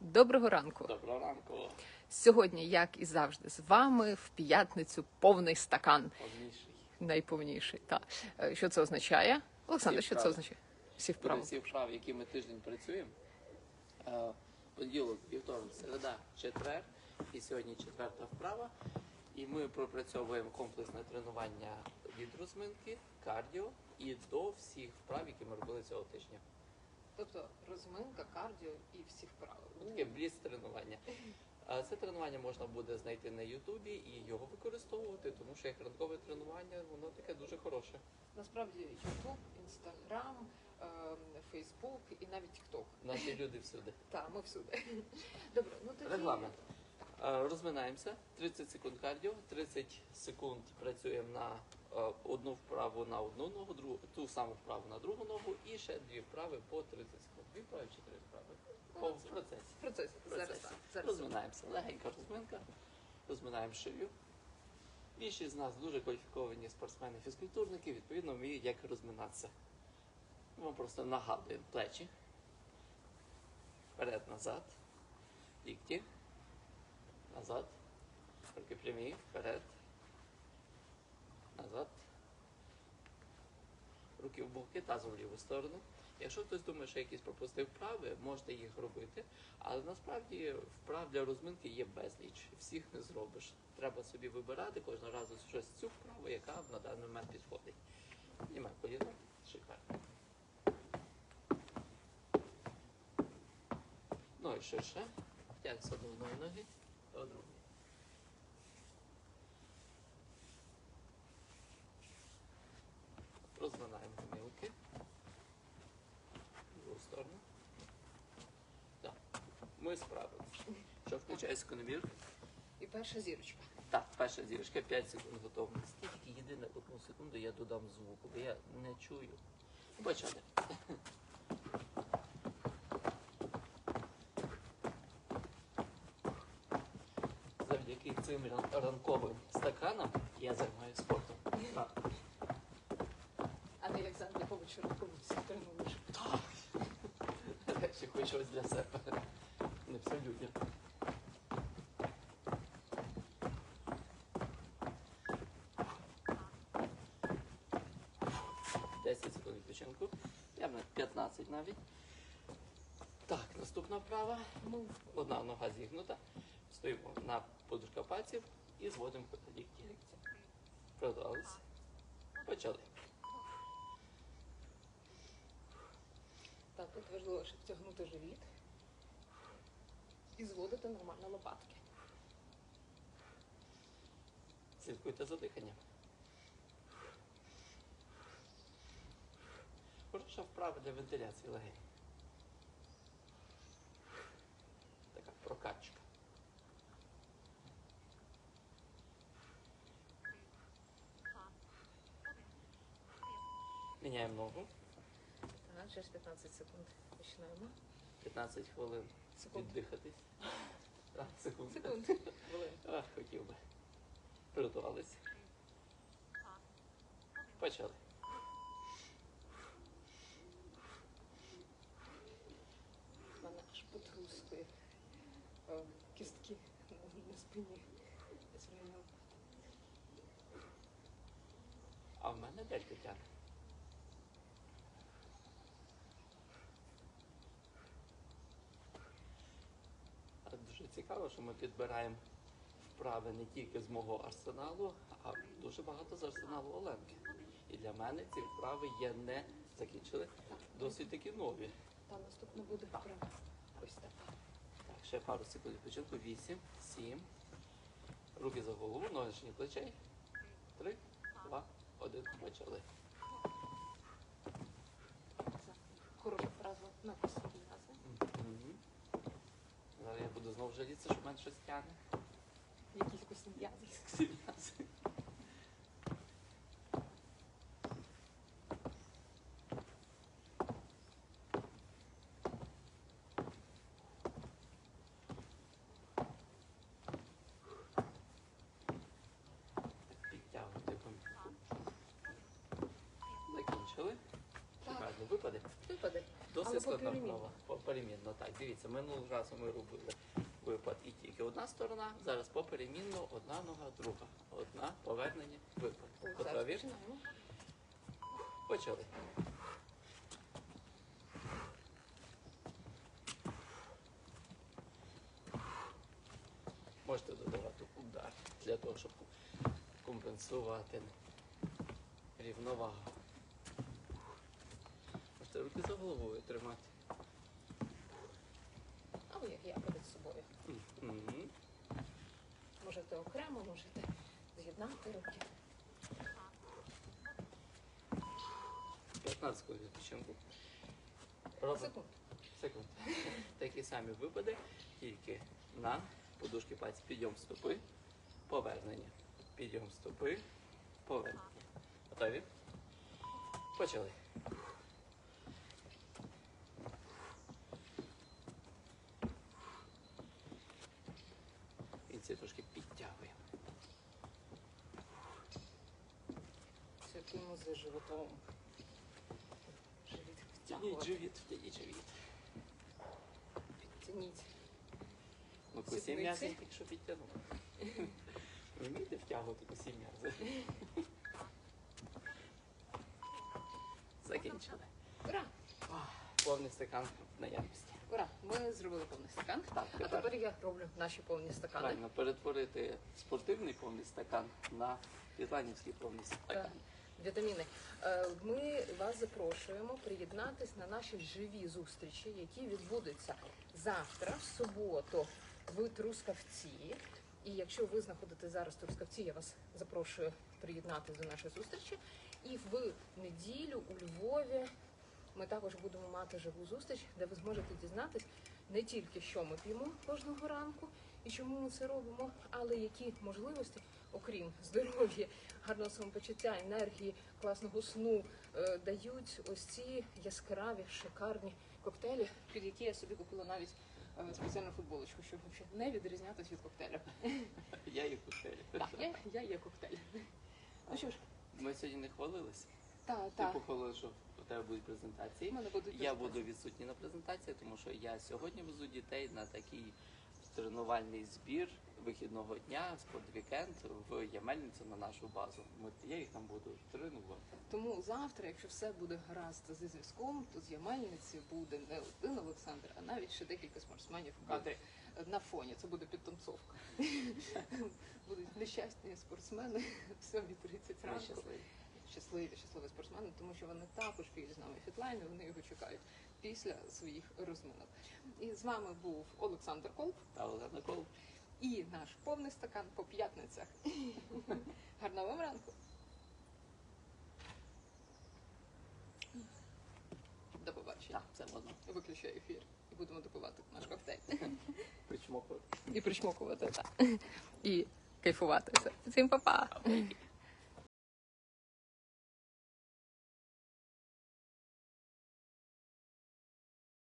Доброго ранку. Доброго ранку. Сьогодні, як і завжди, з вами в п'ятницю повний стакан, Повніший. найповніший. Та Е, що це означає? Олександр, Всі що це вправи. означає? Всі вправи. всі вправи, які ми тиждень працюємо. Е, Понеділок, вівторок, середа, четвер. І сьогодні четверта вправа. І ми пропрацьовуємо комплексне тренування від розминки, кардіо і до всіх вправ, які ми робили цього тижня. Тобто розминка, кардіо і всі вправи. Таке бліц тренування. Це тренування можна буде знайти на Ютубі і його використовувати, тому що як ранкове тренування, воно таке дуже хороше. Насправді Ютуб, Інстаграм, Фейсбук і навіть Тікток. Наші люди всюди. Та ми всюди. Добре, ну тоді Регламент. Е, Розминаємося. 30 секунд кардіо, 30 секунд працюємо на одну вправу на одну ногу, другу, ту саму вправу на другу ногу і ще дві вправи по 30 секунд. Дві вправи чи три вправи? По в процесі. в процесі. В Зараз процесі. так. Зараз. Розминаємося. Легенька розминка. Розминаємо шию. Більшість з нас дуже кваліфіковані спортсмени, фізкультурники, відповідно, вміють як розминатися. Ми просто нагадуємо плечі. Вперед, назад. Лікті. Назад. Руки прямі. Вперед. Назад. Руки в боки, тазом в ліву сторону. Якщо хтось думає, що якісь пропустив вправи, можете їх робити. Але насправді вправ для розминки є безліч. Всіх не зробиш. Треба собі вибирати кожного разу щось цю вправу, яка на даний момент підходить. Знімай коліно. Шикарно. Ну і ширше. Тягнься з одної ноги до другої. Розминаємо гомілки. В другу сторону. Так. Ми справилися. Що включає секундомір? І перша зірочка. Так, перша зірочка, 5 секунд готовності. Тільки єдине одну секунду я додам звуку, бо я не чую. Почали. Завдяки цим ранковим стаканам я займаюся спортом. Так. А як завжди по вечору, тренуєш. Я ще хочу щось для себе. Людям. Десять секунд відпочинку. Я на 15 навіть. Так, наступна вправа. Ну, одна нога зігнута. Стоїмо на подушка пальців і зводимо лікті. Продались. Почали. Так, тут важливо, щоб тягнути живіт і зводити нормально лопатки. Слідкуйте за диханням. Хороша вправа для вентиляції легень. Така прокачка. Міняємо ногу. Так, через 15 секунд починаємо. 15 хвилин Секунд. віддихатись. А, секунд. Секунд. Ах, хотів би. Приготувалися. Почали. Мене аж потрускує е, кістки на спині. А в мене делька тягне. А Дуже цікаво, що ми підбираємо вправи не тільки з мого арсеналу, а дуже багато з арсеналу Оленки. І для мене ці вправи є не закінчили, досить такі нові. Та наступна буде вправа. Ось так. Так, ще пару секунд відпочинку. Вісім, сім. Руки за голову, ноги плечей. Три, два, один. Почали. Хороша фраза на м'язи. Мгм. Зараз я буду знову жалітися, що в мене щось тягне. Якісь косі м'язи. Всі м'язи. Так, Підтягнути помітку. Закінчили. Випаде. Досить складна вправа. Поперемінно, так. Дивіться, минулого разу ми робили випад і тільки одна сторона. Зараз поперемінно одна нога, друга. Одна, повернення, випад. Готові? починаємо. Почали. Можете додавати удар для того, щоб компенсувати рівновагу. Можете руки за головою тримати. Або як я перед собою. Мгм. Можете окремо, можете з'єднати руки. 15 хвилин відпочинку. Секунд. секунд. Такі самі випади, тільки на подушки пальців. Підйом стопи, повернення. Підйом стопи, повернення. Готові? Почали. Цілкуємо за животом. Живіт втягувати. живіт, тяніть живіт. Підтягніть. Ну, косі плиці? м'язи тільки що. Ви вмієте втягувати косі м'язи? Закінчили. Ура! Повний стакан в наявності. Ура! Ми зробили повний стакан. Так, А тепер тепер я роблю наші повні стакани. правильно перетворити спортивний повний стакан на ісландівський повний Та, стакан. Вітаміни. Е, Ми вас запрошуємо приєднатись на наші живі зустрічі, які відбудуться завтра, в суботу, в Трускавці. І якщо ви знаходитесь зараз в Трускавці, я вас запрошую приєднатись до нашої зустрічі. І в неділю у Львові ми також будемо мати живу зустріч, де ви зможете дізнатись не тільки, що ми п'ємо кожного ранку і чому ми це робимо, але які можливості, окрім здоров'я, гарного самопочуття, енергії, класного сну, е, дають ось ці яскраві, шикарні коктейлі, під які я собі купила навіть е, спеціальну футболочку, щоб не відрізнятися від коктейля. Я їх коктейлі. Так, я, я є коктейль. Ну що ж, Ми сьогодні не хвалилися. та, Ти та. похвалив, що у тебе будуть презентації. Мене будуть Я презентації. буду відсутній на презентації, тому що я сьогодні везу дітей на такий тренувальний збір вихідного дня, спортвікенд в Ямельницю на нашу базу. Я їх там буду тренувати. Тому завтра, якщо все буде гаразд зі зв'язком, то з Ямельниці буде не один Олександр, а навіть ще декілька спортсменів у кадрі на фоні. Це буде підтанцовка. Будуть нещасні спортсмени в 7.30 Ми ранку. щасливі. Щасливі, спортсмени, тому що вони також підуть з нами в фітлайн, вони його чекають після своїх розминок. І з вами був Олександр Колб Та Олена Кол. і наш повний стакан по п'ятницях. Гарного вам ранку! До побачення. Так, це можна Виключаю ефір і будемо допивати наш коктейль. причмокувати. І причмокувати так. І кайфувати. Всім па-па!